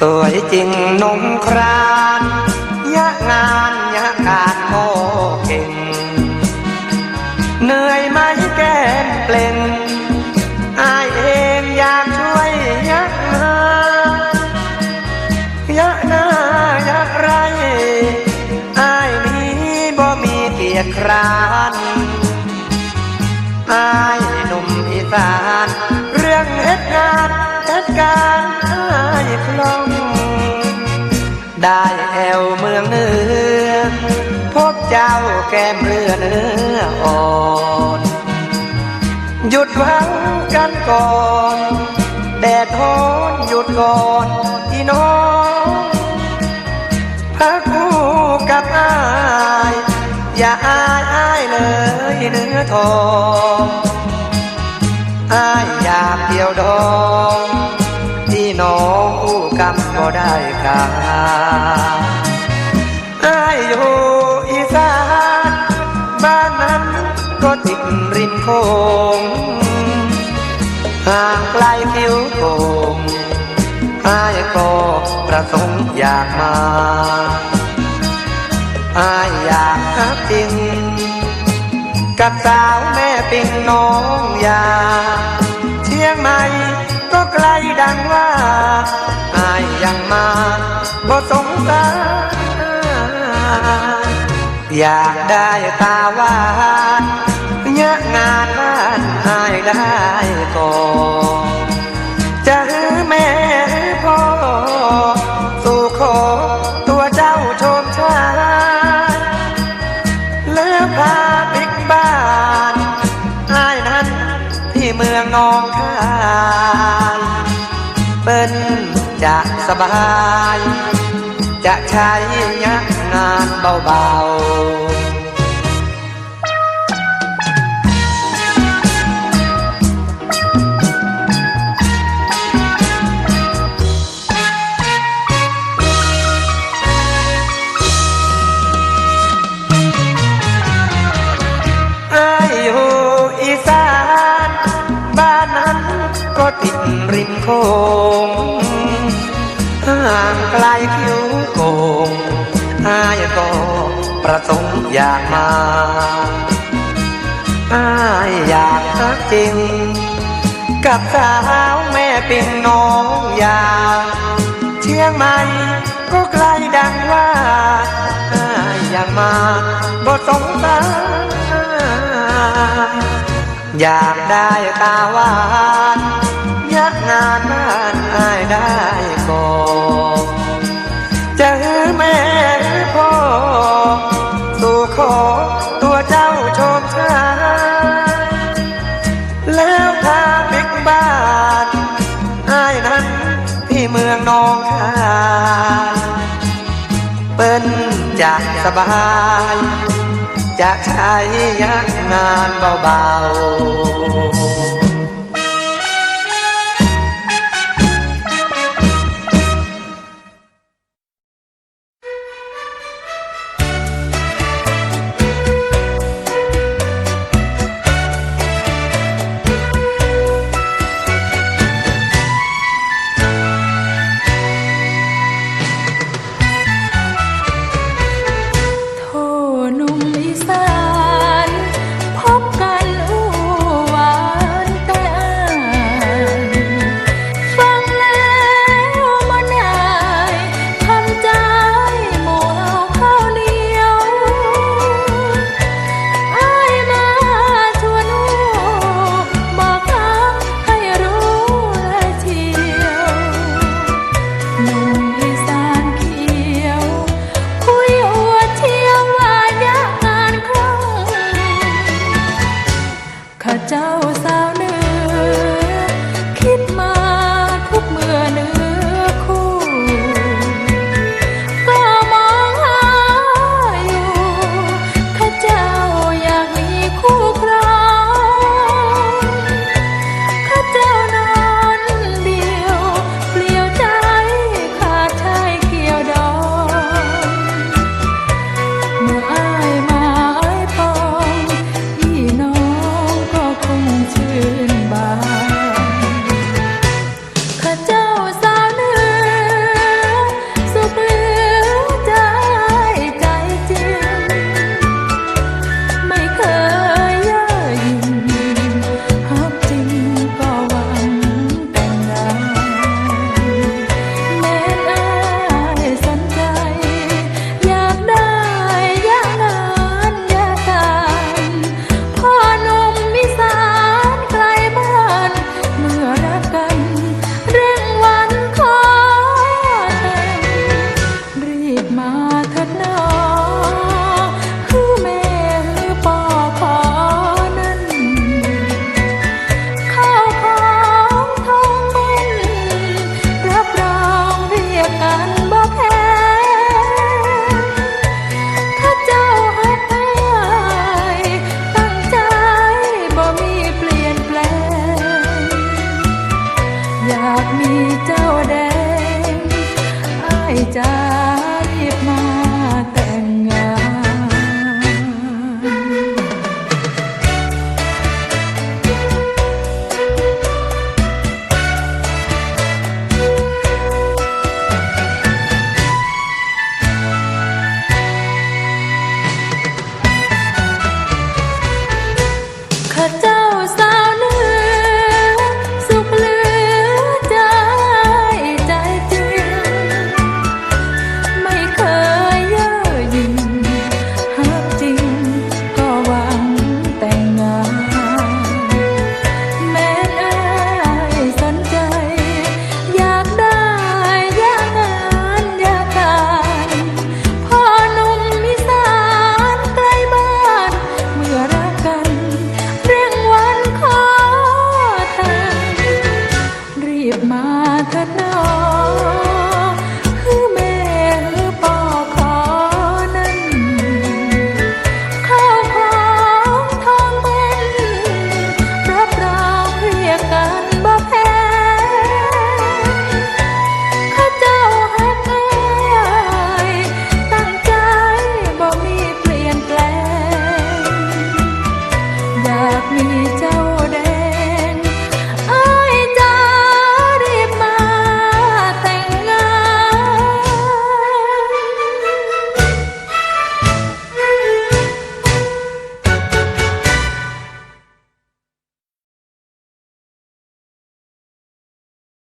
สวยจริงนมครานยะงานยะการโอเก่ง เหนื่อยไหมแก้มเปล่งอายเองอยากช่วยยะนายะนายะไรอายนี้บ่มีเกียรติครานอายหนุ่มอีสาน เรื่องเหตุงานเหตุการณ์ แก้มเรือเนื้ออ่อน หยุดหวังกันก่อน แดดโหนหยุดก่อนที่น้องพักคู่กับอาย อย่าอายอายเลยเนื้อทองอายอยากเดียวดองที่น้องคู่กำก็ได้กา ริมโขงห่างไกลผิวโขงอายก็ประสงค์อยากมาอายอยากรักจริง กับสาวแม่ปิงน้องยา เชียงใหม่ก็ไกลดังว่าอายยังมาบ่สงสารอยากได้ตาหวาน งานบ้านอายได้ก่อนจะหือแม่พ่อสู่ขอตัวเจ้าชมชายแล้วพาบิ๊กบ้านอายนั้นที่เมืองนองคายเปิ้นจะสบาย จะใช้ยักงานเบาๆ ห่างไกลคิวโกงอายก็ประสงค์อยากมาอายอยากรักจริง กับสาวแม่ปิงน้องยาเชียงใหม่ก็ไกลดังว่าอายอยากมาบ่สงสารอยากได้ตาหวาน ยักงานบ้านอายได้ก่อน ที่เมืองนองคายเปิ้นจะสบายจะใช้ยักงานเบาๆ causa แต่งรีบมาเถิดน้อง